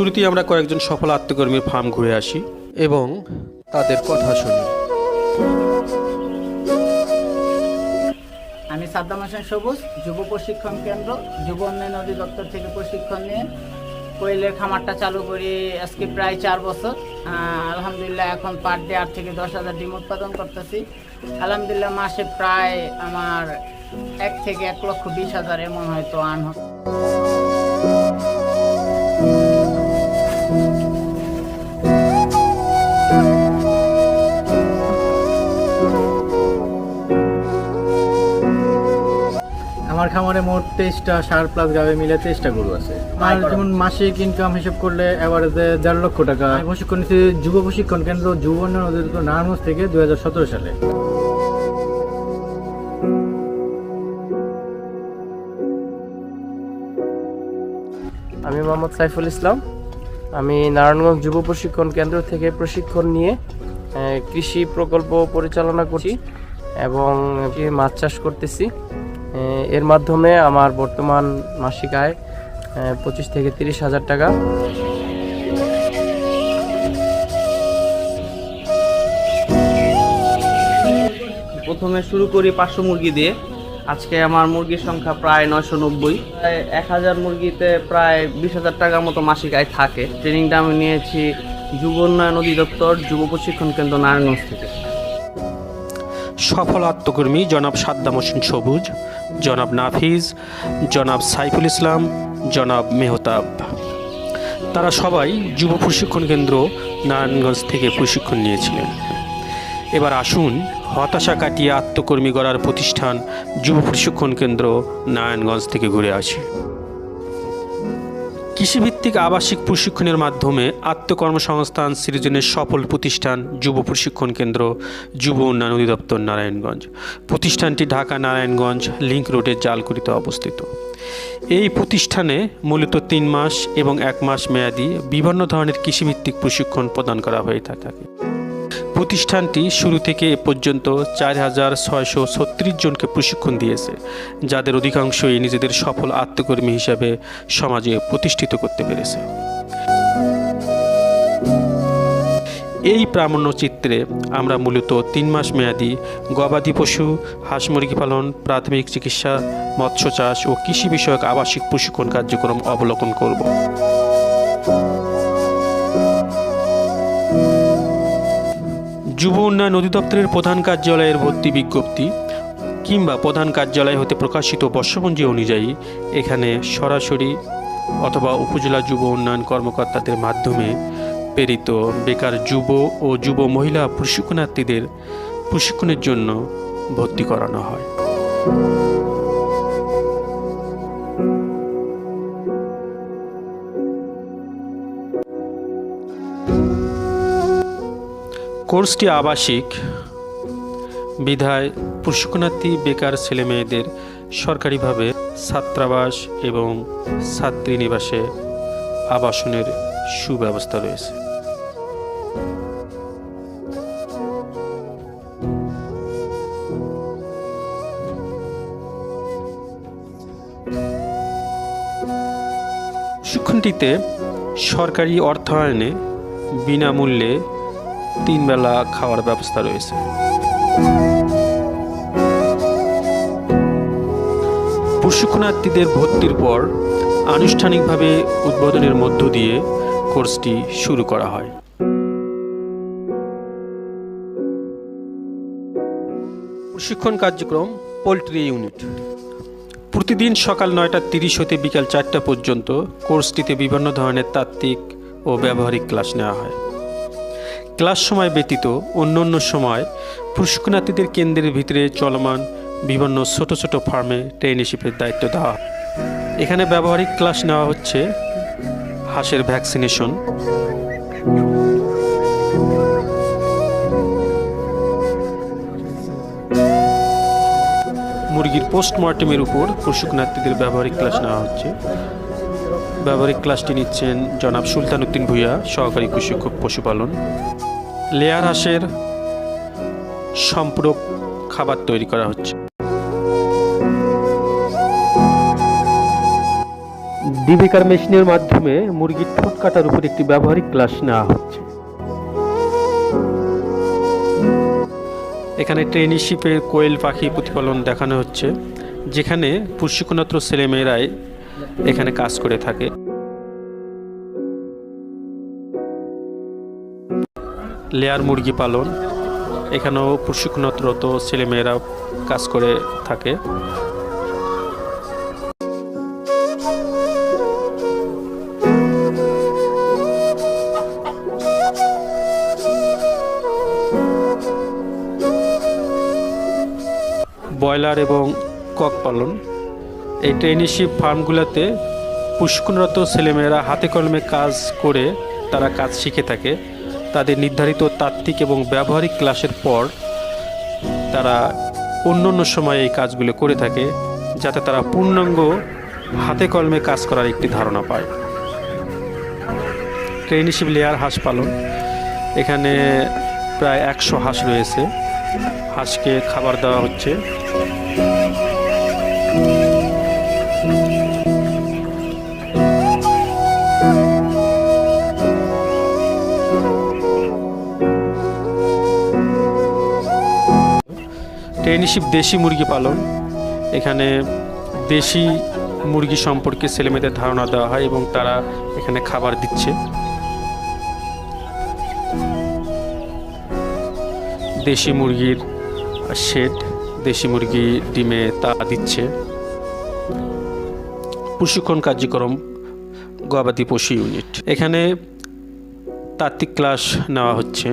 শুরুতেই আমরা কয়েকজন সফল আত্মকর্মীর ফার্ম ঘুরে আসি এবং তাদের কথা শুনি। আমি সাদ্দাম হোসেন সবুজ, যুব প্রশিক্ষণ কেন্দ্র, যুব উন্নয়ন অধিদপ্তর থেকে প্রশিক্ষণ নিয়ে কোয়েলের খামারটা চালু করি আজকে প্রায় চার বছর। আলহামদুলিল্লাহ এখন পার ডে আট থেকে দশ হাজার ডিম উৎপাদন করতেছি। আলহামদুলিল্লাহ মাসে প্রায় আমার এক থেকে এক লক্ষ বিশ হাজার এমন হয়তো আর্ন হচ্ছে। তেইশটা সার প্লাস গাবে মিলে তেইশটা গরু আছে। আর যেমন মাসিক ইনকাম হিসেব করলে এভারেজে দেড় লক্ষ টাকা। আমি প্রশিক্ষণ নিচ্ছি যুব প্রশিক্ষণ কেন্দ্র যুব উন্নয়ন অধিদপ্তর নারায়ণগঞ্জ থেকে দুই সালে। আমি মোহাম্মদ সাইফুল ইসলাম। আমি নারায়ণগঞ্জ যুব প্রশিক্ষণ কেন্দ্র থেকে প্রশিক্ষণ নিয়ে কৃষি প্রকল্প পরিচালনা করছি এবং মাছ চাষ করতেছি। এর মাধ্যমে আমার বর্তমান মাসিক আয় পঁচিশ থেকে তিরিশ হাজার টাকা। প্রথমে শুরু করি পাঁচশো মুরগি দিয়ে। আজকে আমার মুরগির সংখ্যা প্রায় নয়শো নব্বই। এক হাজার মুরগিতে প্রায় বিশ হাজার টাকার মতো মাসিক আয় থাকে। ট্রেনিংটা আমি নিয়েছি যুব উন্নয়ন অধিদপ্তর যুব প্রশিক্ষণ কেন্দ্র নারায়ণগঞ্জ থেকে। সফল আত্মকর্মী জনাব সাদ্দাম হোসেন সবুজ, জনাব নাফিজ, জনাব সাইফুল ইসলাম, জনাব মেহতাব। তারা সবাই যুব প্রশিক্ষণ কেন্দ্র নারায়ণগঞ্জ থেকে প্রশিক্ষণ নিয়েছিলেন। এবার আসুন হতাশা কাটিয়ে আত্মকর্মী গড়ার প্রতিষ্ঠান যুব প্রশিক্ষণ কেন্দ্র নারায়ণগঞ্জ থেকে ঘুরে আসি। কৃষিভিত্তিক আবাসিক প্রশিক্ষণের মাধ্যমে আত্মকর্মসংস্থান সৃজনের সফল প্রতিষ্ঠান যুব প্রশিক্ষণ কেন্দ্র, যুব উন্নয়ন অধিদপ্তর নারায়ণগঞ্জ। প্রতিষ্ঠানটি ঢাকা নারায়ণগঞ্জ লিংক রোডের জালকুড়িতে অবস্থিত। এই প্রতিষ্ঠানে মূলত তিন মাস এবং এক মাস মেয়াদি বিভিন্ন ধরনের কৃষিভিত্তিক প্রশিক্ষণ প্রদান করা হয়ে থাকে। প্রতিষ্ঠানটি শুরু থেকে এ পর্যন্ত চার হাজার ছয়শো ছত্রিশ জনকে প্রশিক্ষণ দিয়েছে, যাদের অধিকাংশই নিজেদের সফল আত্মকর্মী হিসাবে সমাজে প্রতিষ্ঠিত করতে পেরেছে। এই প্রামাণ্য চিত্রে আমরা মূলত তিন মাস মেয়াদি গবাদি পশু, হাঁস মুরগি পালন, প্রাথমিক চিকিৎসা, মৎস্য চাষ ও কৃষি বিষয়ক আবাসিক প্রশিক্ষণ কার্যক্রম অবলোকন করব। যুব উন্নয়ন অধিদপ্তরের প্রধান কার্যালয়ের ভর্তি বিজ্ঞপ্তি কিংবা প্রধান কার্যালয় হতে প্রকাশিত বর্ষপঞ্জি অনুযায়ী এখানে সরাসরি অথবা উপজেলা যুব উন্নয়ন কর্মকর্তাদের মাধ্যমে প্রেরিত বেকার যুব ও যুব মহিলা প্রশিক্ষণার্থীদের প্রশিক্ষণের জন্য ভর্তি করানো হয়। কোর্সটি আবাসিক। বিধায় প্রশিক্ষণার্থী বেকার ছেলেমেয়েদের সরকারিভাবে ছাত্রাবাস এবং ছাত্রীনিবাসে আবাসনের সুব্যবস্থা রয়েছে। প্রশিক্ষণটিতে সরকারি অর্থায়নে বিনামূল্যে তিন বেলা খাওয়ার ব্যবস্থা রয়েছে। প্রশিক্ষণার্থীদের ভর্তির পর আনুষ্ঠানিকভাবে উদ্বোধনের মধ্য দিয়ে কোর্সটি শুরু করা হয়। প্রশিক্ষণ কার্যক্রম পোলট্রি ইউনিট। প্রতিদিন সকাল নয়টা তিরিশ হতে বিকাল চারটা পর্যন্ত কোর্সটিতে বিভিন্ন ধরনের তাত্ত্বিক ও ব্যবহারিক ক্লাস নেওয়া হয়। ক্লাস সময় ব্যতীত অন্য অন্য সময় প্রশিক্ষণার্থীদের কেন্দ্রের ভিতরে চলমান বিভিন্ন ছোট ছোট ফার্মে ট্রেনিশিপের দায়িত্ব দেওয়া এখানে ব্যবহারিক ক্লাস নেওয়া হচ্ছে হাঁসের ভ্যাকসিনেশন। মুরগির পোস্টমর্টেমের উপর প্রশিক্ষণার্থীদের ব্যবহারিক ক্লাস নেওয়া হচ্ছে। ব্যবহারিক ক্লাসটি নিচ্ছেন জনাব সুলতান উদ্দিন ভূঁইয়া, সহকারী প্রশিক্ষক পশুপালন। লেয়ার হাঁসের সম্পূরক খাবার তৈরি করা হচ্ছে। ডিবিকার মেশিনের মাধ্যমে মুরগির ঠোঁট কাটার উপর একটি ব্যবহারিক ক্লাস নেওয়া হচ্ছে। এখানে ট্রেনিশিপে কোয়েল পাখি প্রতিফলন দেখানো হচ্ছে যেখানে প্রশিক্ষণাত্র ছেলেমেয়েরাই এখানে কাজ করে থাকে। লেয়ার মুরগি পালন। এখানেও প্রশিক্ষণরত ছেলেমেয়েরা কাজ করে থাকে। ব্রয়লার এবং কক পালন। এই ট্রেনিশিপ ফার্মগুলোতে প্রশিক্ষণরত ছেলেমেয়েরা হাতে কলমে কাজ করে তারা কাজ শিখে থাকে। তাদের নির্ধারিত তাত্ত্বিক এবং ব্যবহারিক ক্লাসের পর তারা অন্য অন্য সময়ে এই কাজগুলো করে থাকে, যাতে তারা পূর্ণাঙ্গ হাতে কলমে কাজ করার একটি ধারণা পায়। ট্রেনিশিপ লেয়ার হাঁস পালন। এখানে প্রায় একশো হাঁস রয়েছে। হাঁসকে খাবার দেওয়া হচ্ছে। ট্রেনিশিপ দেশি মুরগি পালন। এখানে দেশি মুরগি সম্পর্কে ছেলেমেয়েদের ধারণা দেওয়া হয় এবং তারা এখানে খাবার দিচ্ছে। দেশি মুরগির শেড, দেশি মুরগি ডিমে তা দিচ্ছে। প্রশিক্ষণ কার্যক্রম, গবাদি পশু ইউনিট। এখানে তাত্ত্বিক ক্লাস নেওয়া হচ্ছে।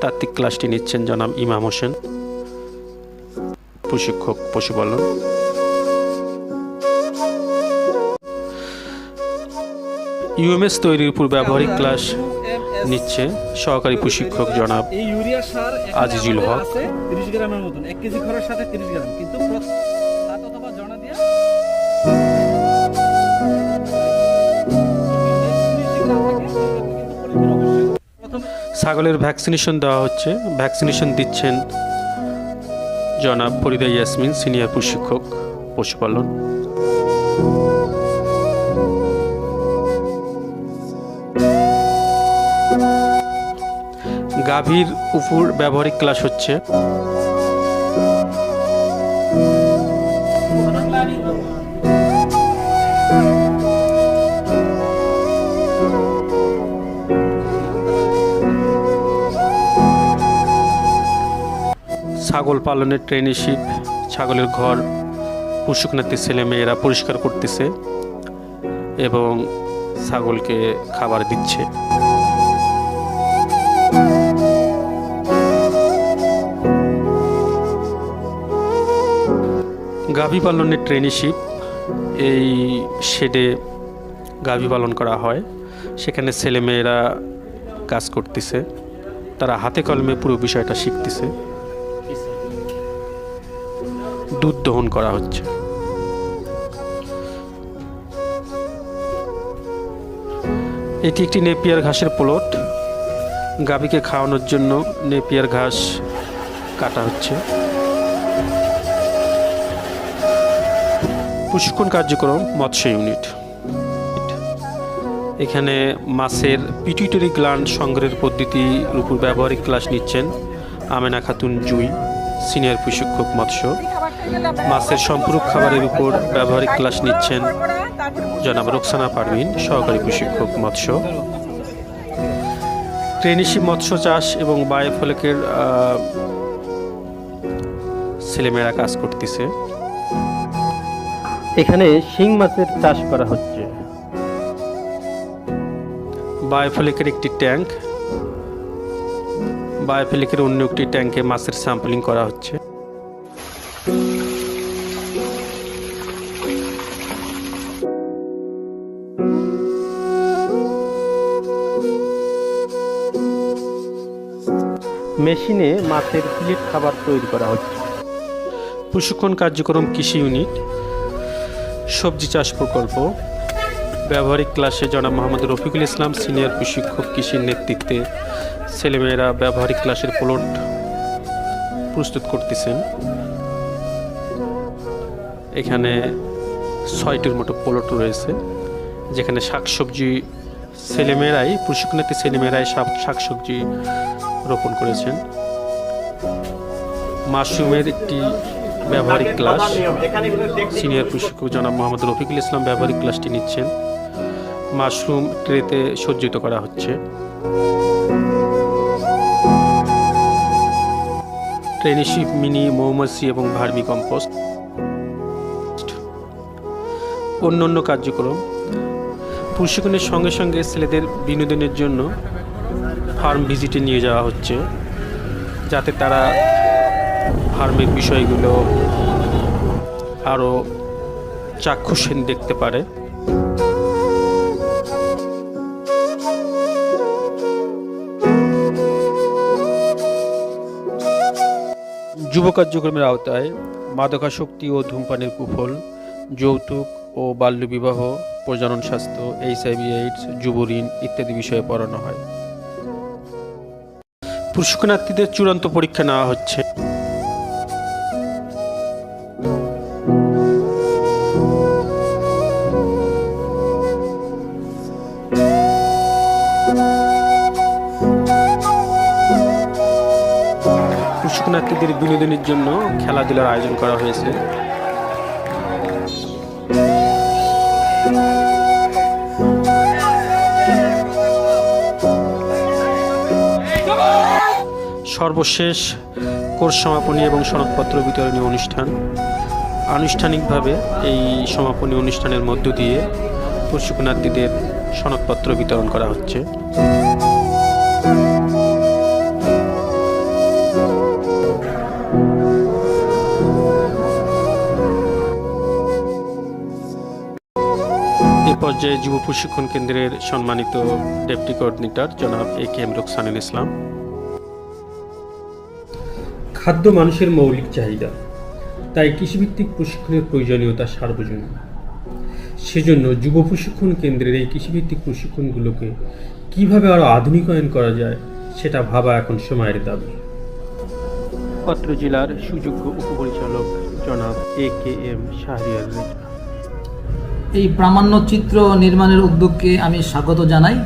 তাত্ত্বিক ক্লাসটি নিচ্ছেন জনাব ইমাম হোসেন। প্রশিক্ষক পশুপালন ইউএমএস তৈরির উপর ব্যবহারিক ক্লাস নিচ্ছে সহকারী প্রশিক্ষক জনাব আজিজুল হক। 30 গ্রামের মতন। 1 কেজি খড়ের সাথে 30 গ্রাম। কিন্তু সাত অথবা জনা দিয়া 30 গ্রাম থাকে, কিন্তু পরিমাণ অবশ্যই প্রথমে ছাগলের ভ্যাকসিনেশন দেওয়া হচ্ছে। ভ্যাকসিনেশন দিচ্ছেন জনাব ফরিদা ইয়াসমিন সিনিয়র প্রশিক্ষক পশুপালন। গাভীর উপর ব্যবহারিক ক্লাস হচ্ছে ছাগল পালনের ট্রেনিশিপ ছাগলের ঘর প্রশিক্ষণার্থী ছেলে মেয়েরা পরিষ্কার করতেছে এবং ছাগলকে খাবার দিচ্ছে। গাভী পালনের ট্রেনিশিপ এই শেডে গাভী পালন করা হয়। সেখানে ছেলেমেয়েরা কাজ করতেছে, তারা হাতে কলমে পুরো বিষয়টা শিখতেছে। দুধ দহন করা হচ্ছে। এটি একটি নেপিয়ার ঘাসের প্লট। গাভীকে খাওয়ানোর জন্য নেপিয়ার ঘাস কাটা হচ্ছে। প্রশিক্ষণ কার্যক্রম, মৎস্য ইউনিট। এখানে মাছের পিটুইটারি গ্ল্যান্ড সংগ্রহের পদ্ধতির উপর ব্যবহারিক ক্লাস নিচ্ছেন আমেনা খাতুন জুই, সিনিয়র প্রশিক্ষক মৎস্য। মাছের সম্পূরক খাবারের উপর ব্যবহারিক ক্লাস নিচ্ছেন জনাব রোকসানা পারভিন সহকারী প্রশিক্ষক মৎস্য। ট্রেনিশি মৎস্য চাষ এবং বায়োফলকের ছেলেমেয়েরা কাজ করতেছে। এখানে শিং মাছের চাষ করা হচ্ছে। বায়োফলিকের একটি ট্যাঙ্ক বায়োফলিকের অন্য একটি ট্যাঙ্কে মাছের স্যাম্পলিং করা হচ্ছে। মেশিনে মাছের প্লেট খাবার তৈরি করা হচ্ছে। প্রশিক্ষণ কার্যক্রম কৃষি ইউনিট, সবজি চাষ প্রকল্প, ব্যবহারিক ক্লাসে জনাব মোহাম্মদ রফিকুল ইসলাম, সিনিয়র প্রশিক্ষক কৃষির নেতৃত্বে ছেলেমেয়েরা ব্যবহারিক ক্লাসের প্লট প্রস্তুত করতেছেন। এখানে ছয়টির মতো প্লট রয়েছে, যেখানে শাকসবজি ছেলেমেয়েরাই, প্রশিক্ষণার্থী ছেলেমেয়েরাই শাক শাকসবজি রোপণ করেছেন। মাশরুমের একটি ব্যবহারিক ক্লাস। সিনিয়র প্রশিক্ষক জনাব মোহাম্মদ রফিকুল ইসলাম ব্যবহারিক ক্লাসটি নিচ্ছেন। মাশরুম ট্রেতে সজ্জিত করা হচ্ছে। ট্রেনিশিপ মিনি, মৌমাছি এবং ভার্মি কম্পোস্ট। অন্য অন্য কার্যক্রম। প্রশিক্ষণের সঙ্গে সঙ্গে ছেলেদের বিনোদনের জন্য ফার্ম ভিজিটে নিয়ে যাওয়া হচ্ছে, যাতে তারা ফার্মের বিষয়গুলো আরও চাক্ষুষীন দেখতে পারে। যুব কার্যক্রমের আওতায় মাদকাসক্তি ও ধূমপানের কুফল, যৌতুক ও বাল্যবিবাহ, প্রজনন স্বাস্থ্য এইচআইভি এইডস যুব ঋণ ইত্যাদি বিষয়ে পড়ানো হয়। প্রশিক্ষণার্থীদের চূড়ান্ত পরীক্ষা নেওয়া হচ্ছে। প্রশিক্ষণার্থীদের বিনোদনের জন্য খেলাধুলার আয়োজন করা হয়েছে। সর্বশেষ কোর্স সমাপনী এবং সনদপত্র বিতরণী অনুষ্ঠান। আনুষ্ঠানিকভাবে এই সমাপনী অনুষ্ঠানের মধ্য দিয়ে প্রশিক্ষণার্থীদের সনদপত্র বিতরণ করা হচ্ছে। এ পর্যায়ে যুব প্রশিক্ষণ কেন্দ্রের সম্মানিত ডেপুটি কোঅর্ডিনেটর জনাব এ কে এম রুকসানুল ইসলাম। খাদ্য মানুষের মৌলিক চাহিদা। তাই কৃষিভিত্তিক প্রশিক্ষণের প্রয়োজনীয়তা সার্বজনীন। সেজন্য যুব প্রশিক্ষণ কেন্দ্রের এই কৃষিভিত্তিক প্রশিক্ষণগুলোকে কীভাবে আরও আধুনিকায়ন করা যায় সেটা ভাবা এখন সময়ের দাবি। পত্র জেলার সুযোগ্য উপপরিচালক জনাব এ কে এম শাহরিয়ার এই প্রামাণ্য চিত্র নির্মাণের উদ্যোগকে আমি স্বাগত জানাই।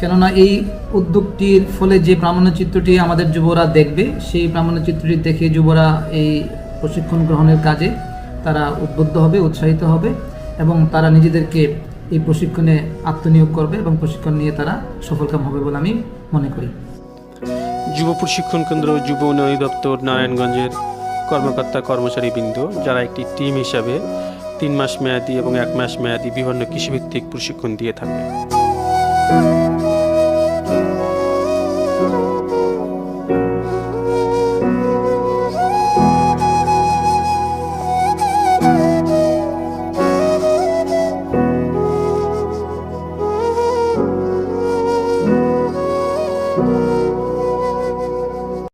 কেননা এই উদ্যোগটির ফলে যে প্রামাণ্য চিত্রটি আমাদের যুবরা দেখবে, সেই প্রামাণ্য চিত্রটি দেখে যুবরা এই প্রশিক্ষণ গ্রহণের কাজে তারা উদ্বুদ্ধ হবে, উৎসাহিত হবে এবং তারা নিজেদেরকে এই প্রশিক্ষণে আত্মনিয়োগ করবে এবং প্রশিক্ষণ নিয়ে তারা সফলকাম হবে বলে আমি মনে করি। যুব প্রশিক্ষণ কেন্দ্র যুব উন্নয়ন দপ্তর নারায়ণগঞ্জের কর্মকর্তা কর্মচারী বৃন্দ, যারা একটি টিম হিসাবে তিন মাস মেয়াদি এবং এক মাস মেয়াদি বিভিন্ন কৃষিভিত্তিক প্রশিক্ষণ দিয়ে থাকে Música